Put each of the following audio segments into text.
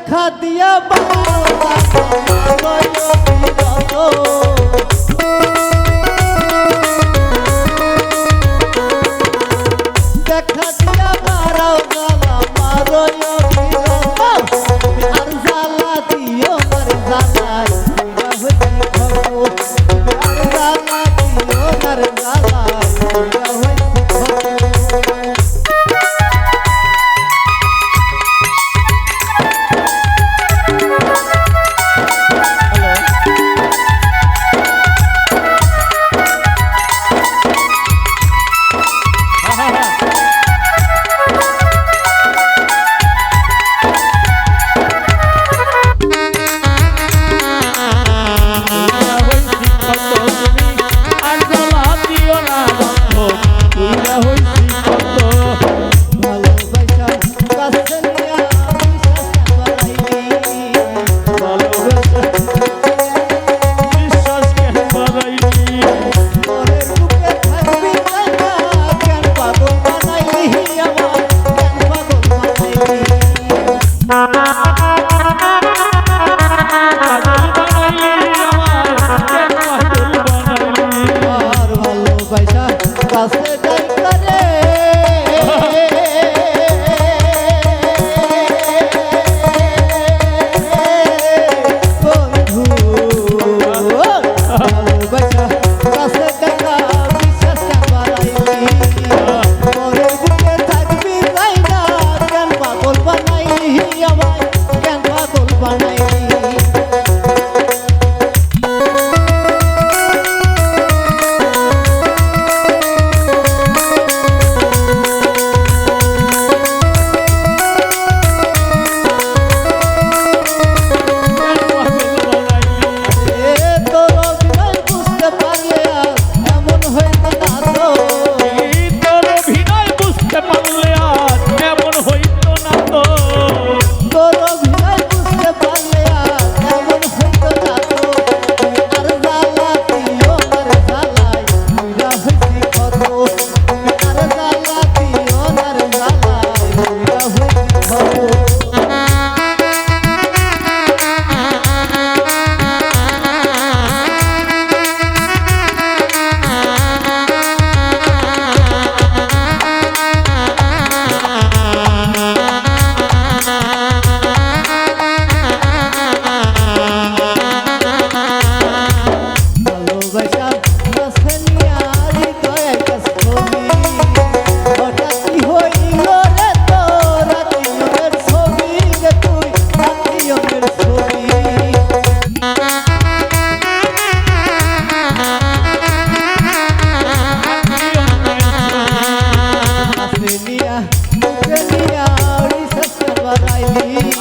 দেখা দিয়া দেখা দিয়া মারাও গালা মারো। আর জ্বালা দিও মার জ্বালায় আর জ্বালা দিও মার জ্বালায়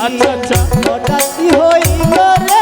আচ্ছা আচ্ছা। হঠাৎ হইল রে?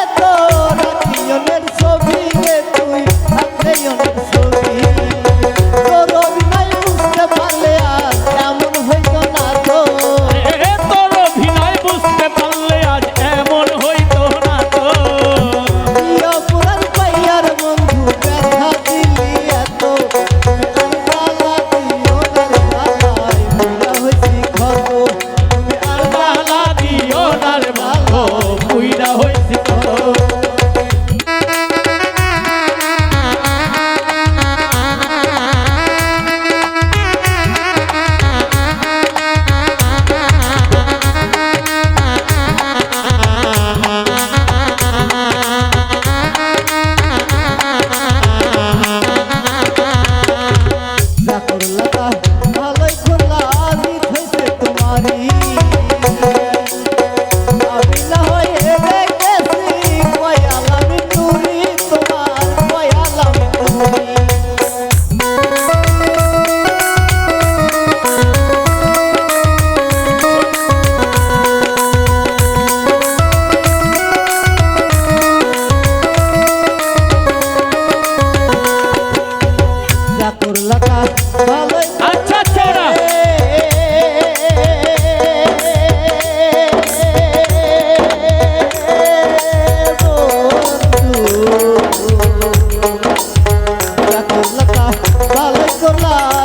বাবা